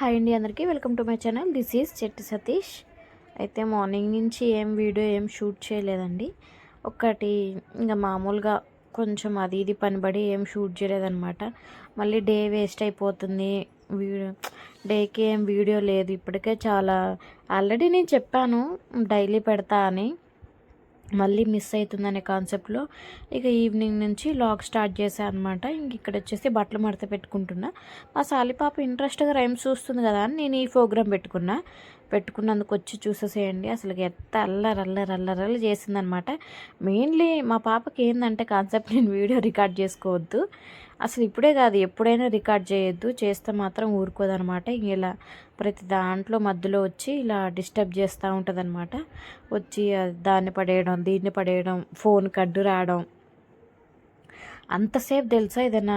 Hi అండి అందరికీ. Welcome to my channel. This is Chetti Satish. అయితే మార్నింగ్ నుంచి ఏం వీడియో ఏం షూట్ చేయలేదండి. ఒకటి ఇంకా మామూలుగా కొంచెం అది ఇది పనిపడి ఏం షూట్ చేయలేదన్నమాట. మళ్ళీ డే వేస్ట్ అయిపోతుంది. వీడియో డేకి ఏం వీడియో లేదు. ఇప్పటికే చాలా ఆల్రెడీ నేను చెప్పాను డైలీ పెడతా అని. మళ్ళీ మిస్ అవుతుందనే కాన్సెప్ట్లో ఇక ఈవినింగ్ నుంచి లాగ్ స్టార్ట్ చేశాను అనమాట ఇంక ఇక్కడ వచ్చేసి బట్టలు మడత పెట్టుకుంటున్నా. మా సాలిపాప ఇంట్రెస్ట్గా రైమ్స్ చూస్తుంది కదా అని నేను ఈ ప్రోగ్రామ్ పెట్టుకున్నా. పెట్టుకున్నందుకు వచ్చి చూసేసేయండి. అసలు ఎంత అల్లర్ అల్లర్ అల్లర్ అల్లర్ చేసిందనమాట. మెయిన్లీ మా పాపకి ఏంటంటే కాన్సెప్ట్ నేను వీడియో రికార్డ్ చేసుకోవద్దు. అసలు ఇప్పుడే కాదు ఎప్పుడైనా రికార్డ్ చేయొద్దు. చేస్తే మాత్రం ఊరుకోదనమాట. ఇలా ప్రతి దాంట్లో మధ్యలో వచ్చి ఇలా డిస్టర్బ్ చేస్తూ ఉంటుంది వచ్చి దాన్ని పడేయడం దీన్ని పడేయడం ఫోన్ కడ్డు రావడం అంతసేపు తెలుసా ఏదైనా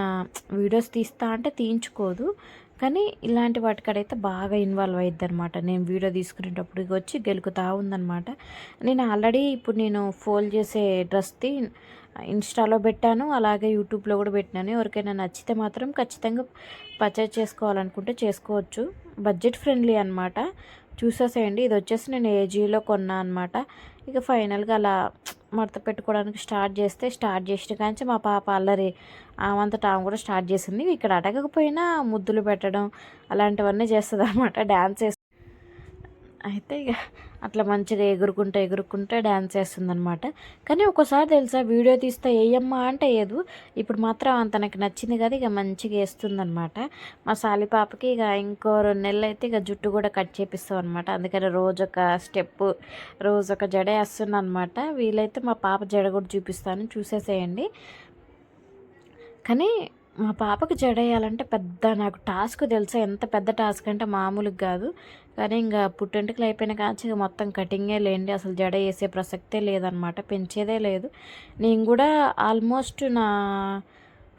వీడియోస్ తీస్తా అంటే తీయించుకోదు. కానీ ఇలాంటి వాటికడైతే బాగా ఇన్వాల్వ్ అయ్యిద్ది అనమాట నేను వీడియో తీసుకునేటప్పుడు వచ్చి గెలుకుతా ఉందనమాట నేను ఆల్రెడీ ఇప్పుడు నేను ఫోల్డ్ చేసే డ్రెస్ది ఇన్స్టాలో పెట్టాను అలాగే యూట్యూబ్లో కూడా పెట్టినాను. ఎవరికైనా నచ్చితే మాత్రం ఖచ్చితంగా పర్చేజ్ చేసుకోవాలనుకుంటే చేసుకోవచ్చు. బడ్జెట్ ఫ్రెండ్లీ అనమాట చూసేసేయండి. ఇది వచ్చేసి నేను ఏజీలో కొన్నా అనమాట ఇక ఫైనల్గా అలా మడత పెట్టుకోవడానికి స్టార్ట్ చేస్తే స్టార్ట్ చేసిన కానీ మా పాప అల్లరి ఆమంతటా ఆమె కూడా స్టార్ట్ చేసింది. ఇక్కడ అడగకపోయినా ముద్దులు పెట్టడం అలాంటివన్నీ చేస్తుంది అనమాట డ్యాన్స్ అయితే ఇక అట్లా మంచిగా ఎగురుకుంటూ ఎగురుకుంటే డ్యాన్స్ వేస్తుందనమాట కానీ ఒకసారి తెలుసా వీడియో తీస్తే వేయమ్మా అంటే ఏదు. ఇప్పుడు మాత్రం తనకి నచ్చింది కదా ఇక మంచిగా వేస్తుందనమాట మా సాలి పాపకి ఇక ఇంకో రెండు నెలలు అయితే ఇక జుట్టు కూడా కట్ చేపిస్తాం అనమాట అందుకని రోజు ఒక స్టెప్ రోజు ఒక జడ వేస్తున్నా అనమాట వీలైతే మా పాప జడ కూడా చూపిస్తాను చూసేసేయండి. కానీ మా పాపకు జడ వేయాలంటే పెద్ద నాకు టాస్క్ తెలుసా ఎంత పెద్ద టాస్క్ అంటే మామూలుగా కాదు. కానీ ఇంకా పుట్టెంటుకలు అయిపోయిన కాచి ఇక మొత్తం కటింగే లేండి అసలు జడ వేసే ప్రసక్తే లేదనమాట పెంచేదే లేదు. నేను కూడా ఆల్మోస్ట్ నా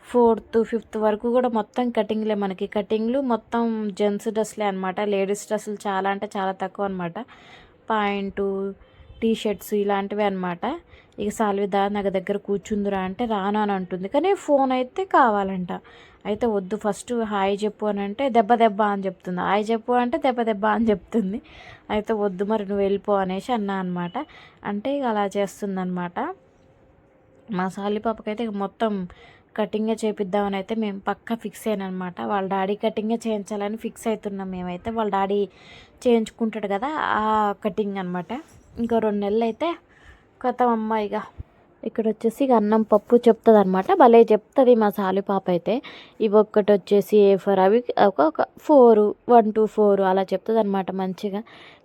ఫోర్త్ ఫిఫ్త్ వరకు కూడా మొత్తం కటింగ్లే మనకి. కటింగ్లు మొత్తం జెంట్స్ డ్రెస్లే అనమాట లేడీస్ డ్రెస్సులు చాలా అంటే చాలా తక్కువ అనమాట. పాయింటు టీ షర్ట్స్ ఇలాంటివి అనమాట ఇక సాల్విదా నాకు దగ్గర కూర్చుందిరా అంటే రాను అని అంటుంది. కానీ ఫోన్ అయితే కావాలంట. అయితే వద్దు ఫస్ట్ హాయ్ చెప్పు అని అంటే దెబ్బ దెబ్బ అని చెప్తుంది. హాయ్ చెప్పు అంటే దెబ్బ దెబ్బ అని చెప్తుంది. అయితే వద్దు మరి నువ్వు వెళ్ళిపో అనేసి అన్నా అనమాట అంటే ఇక అలా చేస్తుందనమాట మా సాలి పాపకైతే ఇక మొత్తం కటింగే చేపిద్దామని అయితే మేము పక్క ఫిక్స్ అయినమాట వాళ్ళ డాడీ కటింగే చేయించాలని ఫిక్స్ అవుతున్నాం. మేమైతే వాళ్ళ డాడీ చేయించుకుంటాడు కదా ఆ కటింగ్ అనమాట ఇంకో రెండు నెలలు అయితే కొత్త అమ్మాయిగా ఇక్కడ వచ్చేసి అన్నం పప్పు చెప్తుంది అనమాట భలే చెప్తుంది మా సాలి పాప అయితే. ఇవి ఒక్కటి వచ్చేసి ఏ ఫర్ అవి ఒక ఒక ఫోర్ వన్ టూ ఫోర్ అలా చెప్తుంది అనమాట మంచిగా.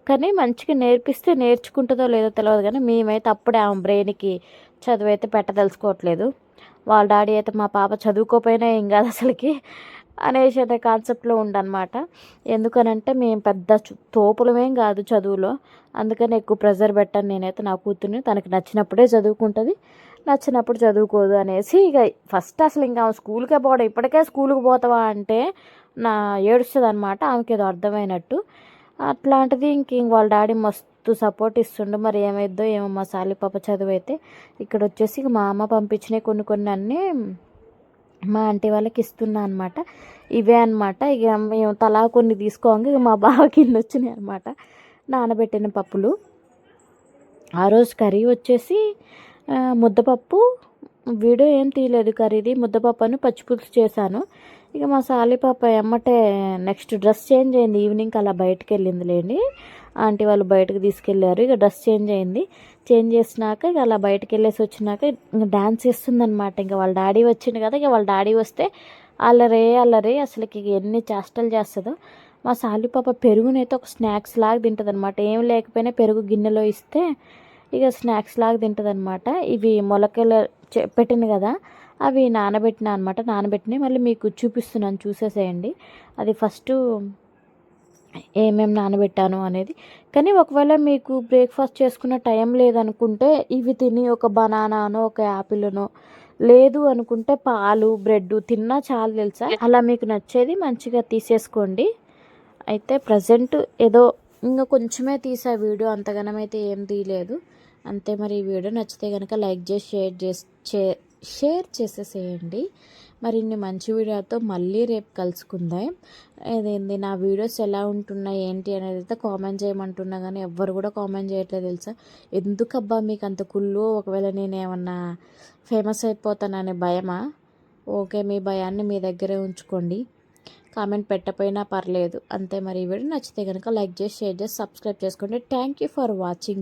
కానీ మంచిగా నేర్పిస్తే నేర్చుకుంటుందో లేదో తెలియదు కానీ మేమైతే అప్పుడే ఆమె బ్రెయిన్కి చదువు అయితే పెట్టదలుచుకోవట్లేదు. వాళ్ళ డాడీ అయితే మా పాప చదువుకోపోయినా ఏం కాదు అసలుకి. అనేసి అనే కాన్సెప్ట్లో ఉండనమాట ఎందుకనంటే మేము పెద్ద తోపులమేం కాదు చదువులో. అందుకని ఎక్కువ ప్రెజర్ పెట్టాను నేనైతే నా కూతుర్ని. తనకి నచ్చినప్పుడే చదువుకుంటుంది. నచ్చినప్పుడు చదువుకోదు అనేసి ఇక ఫస్ట్ అసలు ఇంకా ఆమె స్కూల్కే పోవడం ఇప్పటికే స్కూల్కి పోతావా అంటే నా ఏడుస్తుంది అనమాట ఆమెకి ఏదో అర్థమైనట్టు. అట్లాంటిది ఇంక వాళ్ళ డాడీ మస్తు సపోర్ట్ ఇస్తుండు. మరి ఏమైద్దో ఏమో మా సాలి పాప చదువు అయితే ఇక్కడ వచ్చేసి ఇక మా అమ్మ పంపించినాయి కొన్ని కొన్ని అన్నీ మా ఆంటీ వాళ్ళకి ఇస్తున్నా అనమాట ఇవే అనమాట ఇక మేము తలా కొన్ని తీసుకోంగా ఇక మా బావ కింద వచ్చినాయి అనమాట నానబెట్టిన పప్పులు. ఆ రోజు కర్రీ వచ్చేసి ముద్దపప్పు. వీడియో ఏం తీయలేదు కర్రీది. ముద్దపప్పు అని పచ్చిపులుసు చేశాను. ఇక మా సాలిపాప ఎమ్మటే నెక్స్ట్ డ్రెస్ చేంజ్ అయింది. ఈవినింగ్ అలా బయటకు వెళ్ళింది లేండి ఆంటీ వాళ్ళు బయటకు తీసుకెళ్ళారు ఇక డ్రెస్ చేంజ్ అయింది. చేంజ్ చేసినాక ఇక అలా బయటకు వెళ్ళేసి వచ్చినాక ఇంక డ్యాన్స్ చేస్తుందనమాట ఇంకా వాళ్ళ డాడీ వచ్చింది కదా ఇక వాళ్ళ డాడీ వస్తే అల్లరే అల్లరే అసలుకి ఎన్ని చేష్టలు చేస్తుందో. మా సాలిపాప పెరుగునైతే ఒక స్నాక్స్ లాగా తింటుంది అనమాట ఏం లేకపోయినా పెరుగు గిన్నెలో ఇస్తే ఇక స్నాక్స్ లాగా తింటుంది అనమాట ఇవి మొలకలు పెట్టింది కదా అవి నానబెట్టిన అనమాట నానబెట్టినవి మళ్ళీ మీకు చూపిస్తున్నాను చూసేసేయండి. అది ఫస్ట్ ఏమేమి నానబెట్టాను అనేది. కానీ ఒకవేళ మీకు బ్రేక్ఫాస్ట్ చేసుకున్న టైం లేదనుకుంటే ఇవి తిని ఒక బనానానో ఒక యాపిల్నో లేదు అనుకుంటే పాలు బ్రెడ్ తిన్నా చాలు తెలుసా? అలా మీకు నచ్చేది మంచిగా తీసేసుకోండి. అయితే ప్రజెంట్ ఏదో ఇంకా కొంచెమే తీసా వీడియో అంతగానమైతే ఏం తీయలేదు. అంతే మరి ఈ వీడియో నచ్చితే కనుక లైక్ చేసి షేర్ చేసి షేర్ చేసేసేయండి. మరిన్ని మంచి వీడియోతో మళ్ళీ రేపు కలుసుకుందాం. అదేంది నా వీడియోస్ ఎలా ఉంటున్నాయి ఏంటి అనేది అయితే కామెంట్ చేయమంటున్నా కానీ ఎవ్వరు కూడా కామెంట్ చేయట్లేదు తెలుసా? ఎందుకబ్బా మీకు అంత కుళ్ళు? ఒకవేళ నేను ఏమన్నా ఫేమస్ అయిపోతాననే భయమా? ఓకే మీ భయాన్ని మీ దగ్గరే ఉంచుకోండి. కామెంట్ పెట్టపోయినా పర్లేదు. అంతే మరి ఈ వీడియో నచ్చితే కనుక లైక్ చేసి షేర్ చేసి సబ్స్క్రైబ్ చేసుకోండి. Thank you for watching.